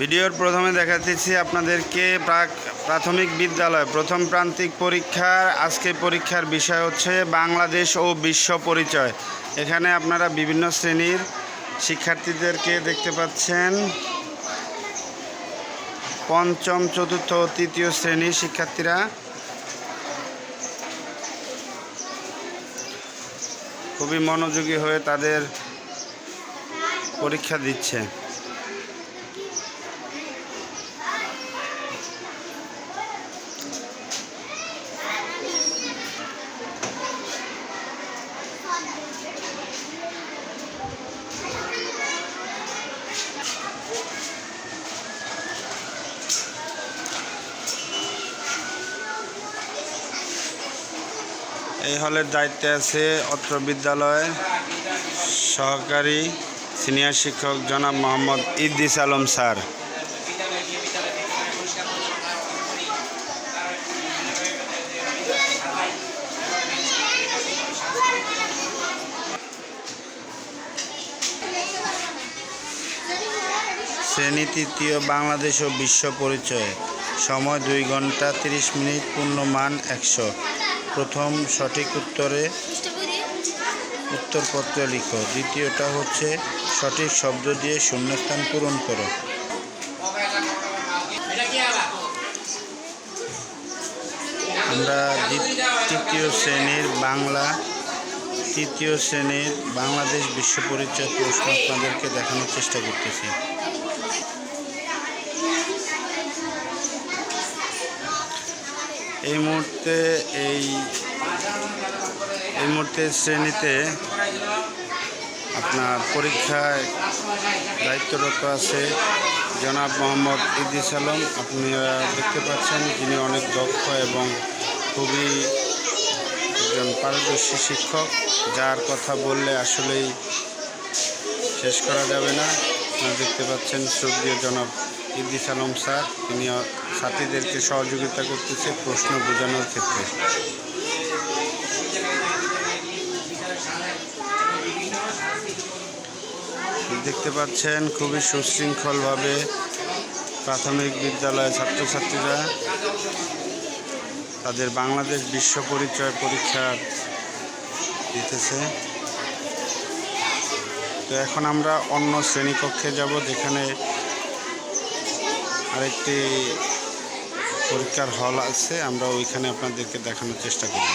ভিডিওর প্রথমে দেখাতেছি আপনাদেরকে প্রাক প্রাথমিক বিদ্যালয়। প্রথম প্রান্তিক পরীক্ষার আজকে পরীক্ষার বিষয় হচ্ছে বাংলাদেশ ও বিশ্ব পরিচয়। এখানে আপনারা বিভিন্ন শ্রেণির শিক্ষার্থীদেরকে দেখতে পাচ্ছেন। পঞ্চম, চতুর্থ তৃতীয় শ্রেণির শিক্ষার্থীরা। খুবই মনোযোগী হয়ে তাদের পরীক্ষা দিচ্ছে। এই হলের দায়িত্বে আছে অত্র বিদ্যালয় সহকারী সিনিয়র শিক্ষক জনাব মোহাম্মদ ইদ্দিস আলম স্যার। শ্রেণি তৃতীয় বাংলাদেশ ও বিশ্ব পরিচয়। সময় দুই ঘণ্টা তিরিশ মিনিট পূর্ণমান একশো। প্রথম সঠিক উত্তরে উত্তরপত্র লিখো। দ্বিতীয়টা হচ্ছে, সঠিক শব্দ দিয়ে শূন্যস্থান পূরণ করো। আমরা তৃতীয় শ্রেণির বাংলা, তৃতীয় শ্রেণির বাংলাদেশ বিশ্ব পরিচয় প্রশ্ন আপনাদেরকে দেখানোর চেষ্টা করতেছি। এই মুহূর্তে এই এই মুহূর্তে শ্রেণীতে আপনার পরীক্ষায় দায়িত্বরত আছে জনাব মোহাম্মদ ইদ্দিস আলম। আপনারা দেখতে পাচ্ছেন তিনি অনেক দক্ষ এবং খুবই একজন পারদর্শী শিক্ষক। যার কথা বললে আসলেই শেষ করা যাবে না। দেখতে পাচ্ছেন শ্রদ্ধীয় জনাব ইদ্দিস আলম স্যার, তিনি ছাত্রীদেরকে সহযোগিতা করতেছে প্রশ্ন বোঝানোর ক্ষেত্রে। দেখতে পাচ্ছেন খুবই সুশৃঙ্খলভাবে প্রাথমিক বিদ্যালয়ের ছাত্রছাত্রীরা তাদের বাংলাদেশ বিশ্ব পরিচয় পরীক্ষা দিতেছে। তো এখন আমরা অন্য শ্রেণীকক্ষে যাব যেখানে আরেকটি পরীক্ষার হল আছে আমরা ওইখানে আপনাদেরকে দেখানোর চেষ্টা করব।